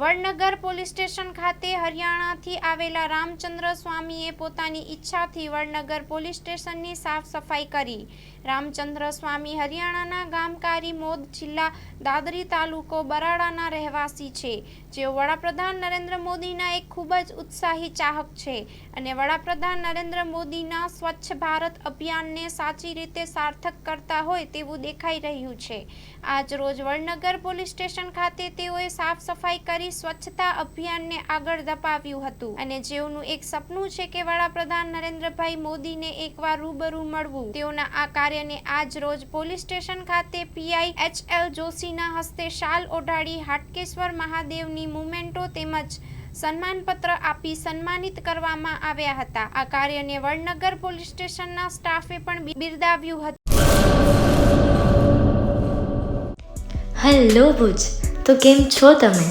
Vadnagar police station ખાતે હરિયાણાથી આવેલા રામચંદ્ર સ્વામીએ પોતાની ઈચ્છાથી વડનગર પોલીસ સ્ટેશનની સાફ સફાઈ કરી. રામચંદ્ર સ્વામી હરિયાણાના ગામકારી મોદ જિલ્લા દાદરી તાલુકો બરાડાના રહેવાસી છે. જેઓ વડાપ્રધાન નરેન્દ્ર મોદીના એક ખૂબ જ ઉત્સાહી ચાહક છે અને વડાપ્રધાન નરેન્દ્ર મોદીના સ્વચ્છ ભારત અભિયાનને સાચી રીતે સાર્થક કરતા હોય તેવું દેખાઈ રહ્યું છે. આજ રોજ વડનગર પોલીસ સ્ટેશન ખાતે તેઓએ સાફ સફાઈ કરી સ્વચ્છતા અભિયાનને આગળ ધપાવ્યું હતું. અને જેઓનું એક સપનું છે કે વડાપ્રધાન નરેન્દ્રભાઈ મોદીને એકવાર રૂબરૂ મળવું, તેઓના આ કાર્યને આજ રોજ પોલીસ સ્ટેશન ખાતે પીઆઈ એચ એલ જોશીના હસ્તે શાલ ઓઢાડી હાટકેશ્વર મહાદેવની મુમેન્ટો તેમજ સન્માનપત્ર આપી સન્માનિત કરવામાં આવ્યા હતા. આ કાર્યને વડનગર પોલીસ સ્ટેશનના સ્ટાફે પણ બિરદાવ્યું હતું, હેલો ભુજ, તો કેમ છો તમે?